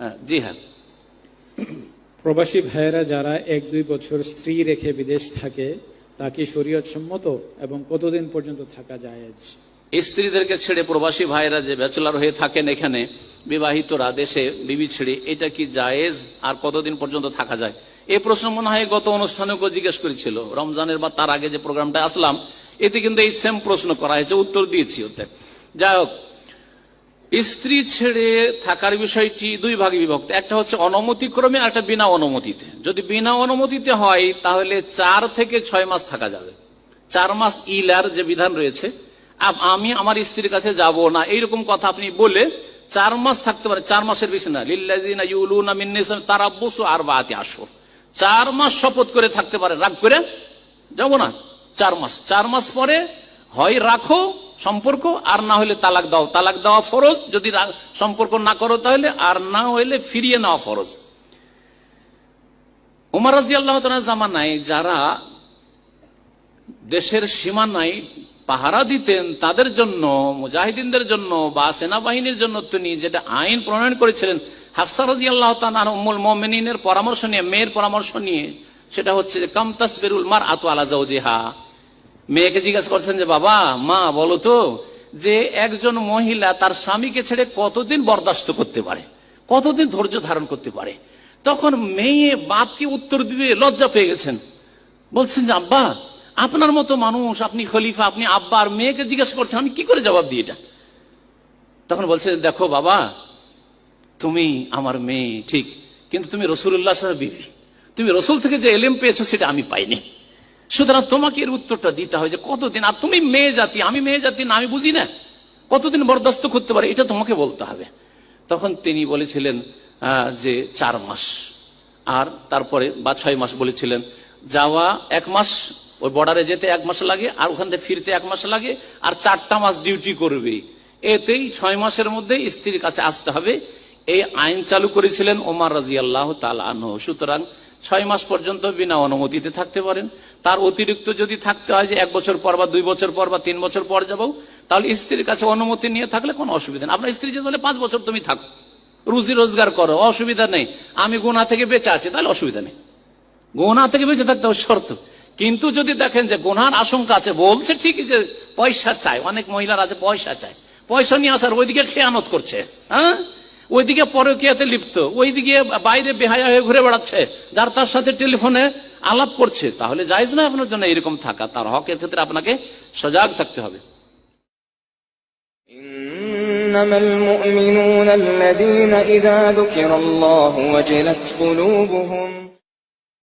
হ্যাঁ জি হ্যাঁ। প্রবাসী ভাইয়েরা যারা এক দুই বছর স্ত্রী রেখে বিদেশ থাকে তা কি শরীয়ত সম্মত এবং কতদিন পর্যন্ত থাকা যায় স্ত্রীদেরকে ছেড়ে প্রবাসী ভাইরা যে ব্যাচেলার হয়ে থাকেন এখানে বিবাহিতরা দেশে বিবি ছেড়ে এটা কি জায়েজ আর কতদিন পর্যন্ত থাকা যায়? এই প্রশ্ন মনে হয় গত অনুষ্ঠানে জিজ্ঞেস করেছিল। রমজানের বা তার আগে যে প্রোগ্রামটা আসলাম এতে কিন্তু এই সেম প্রশ্ন করা হয়েছে উত্তর দিয়েছি ওতে। যাই হোক স্ত্রী ছেড়ে থাকার বিষয়টি দুই ভাগে বিভক্ত। একটা হচ্ছে অনুমতিক্রমে আর একটা বিনা অনুমতিতে। যদি বিনা অনুমতিতে হয়, তাহলে চার থেকে ছয় মাস থাকা যাবে। চার মাস ইলার যে বিধান রয়েছে, আমি আমার স্ত্রীর কাছে যাব না, এইরকম কথা আপনি বলে চার মাস থাকতে পারে। চার মাসের বেশি না। লিল্লাযিনা ইউলুনা মিন নিসা তারাব্বুসু আরবাআতি আশহুর। চার মাস শপথ করে থাকতে পারে। রাগ করে যাব না। চার মাস। চার মাস পরে হয় রাখো সম্পর্ক, আর না হলে তালাক দাও। তালাক দেওয়া ফরজ, যদি সম্পর্ক না করো তাহলে, আর না হইলে ফিরিয়ে নেওয়া ফরজ। উমার রাজি আল্লাহ জামানায় যারা দেশের সীমানায় পাহারা দিতেন, তাদের জন্য, মুজাহিদিনদের জন্য বা সেনাবাহিনীর জন্য তিনি যেটা আইন প্রণয়ন করেছিলেন, হাফসা রাজি আল্লাহ উম্মুল মোমিনের পরামর্শ নিয়ে, মেয়ের পরামর্শ নিয়ে, সেটা হচ্ছে যে, কাম তাসবিরুল মার আতু আলা জাওজিহা মেয়েকে জিজ্ঞাসা করছেন যে, বাবা, মা, বলো তো, যে একজন মহিলা তার স্বামীকে ছেড়ে কতদিন বরদাস্ত করতে পারে? কতদিন ধৈর্য ধারণ করতে পারে? তখন মেয়ে বাপকে উত্তর দিবে লজ্জা পেয়ে গেছেন। বলছেন যে, আব্বা, আপনার মতো মানুষ, আপনি খলিফা, আপনি আব্বা আর মেয়েকে জিজ্ঞাসা করছেন, আমি কি করে জবাব দিই এটা? তখন বলছে, দেখো বাবা, তুমি আমার মেয়ে, ঠিক, কিন্তু তুমি রসুল্লাহ সাহেব বিবি তুমি রসুল থেকে যে এলেম পেয়েছ, সেটা আমি পাইনি। সুতরাং তোমাকে এর উত্তরটা দিতে হয় যে কতদিন, আর তুমি মেয়ে জাতি, আমি মেয়ে জাতি না, আমি বুঝি না। কতদিন বরদাস্ত করতে পারে, এটা তোমাকে বলতে হবে। তখন তিনি বলেছিলেন যে চার মাস। আর তারপরে বা ছয় মাস বলেছিলেন, যাওয়া এক মাস, ওই বর্ডারে যেতে এক মাস লাগে, আর ওখান থেকে ফিরতে এক মাস লাগে, আর চারটা মাস ডিউটি করবে। এতেই ছয় মাসের মধ্যে স্ত্রীর কাছে আসতে হবে। এই আইন চালু করেছিলেন ওমার রাজি আল্লাহ তালহ সুতরাং ছয় মাস পর্যন্ত বিনা অনুমতিতে থাকতে পারেন। তার অতিরিক্ত যদি থাকতে হয় যে এক বছর পর বা দুই বছর পর বা তিন বছর পর যাব, তাহলে স্ত্রীর কাছে অনুমতি নিয়ে থাকলে কোনো অসুবিধা নেই। আপনার স্ত্রী যদি বলে, পাঁচ বছর তুমি থাকো, রুজি রোজগার করো, অসুবিধা নেই। আমি গুণা থেকে বেঁচে আছি, তাহলে অসুবিধা নেই। গোনা থেকে বেঁচে থাকতে হবে শর্ত। কিন্তু যদি দেখেন যে গোনার আশঙ্কা আছে, বলছে ঠিকই যে পয়সা চায় অনেক মহিলার আছে, পয়সা চায় পয়সা নিয়ে আসার ওইদিকে খেয়ানত করছে হ্যাঁ? ওইদিকে পরকিয়াতে লিপ্ত ওইদিকে বাইরে বেহায়া হয়ে ঘুরে বেড়াচ্ছে যার তার সাথে টেলিফোনে আলাপ করছে তাহলে যাইজ না আপনার জন্য এরকম থাকা তার হকের ক্ষেত্রে আপনাকে সজাগ থাকতে হবে إنما المؤمنون الذين إذا ذكر الله وجلت قلوبهم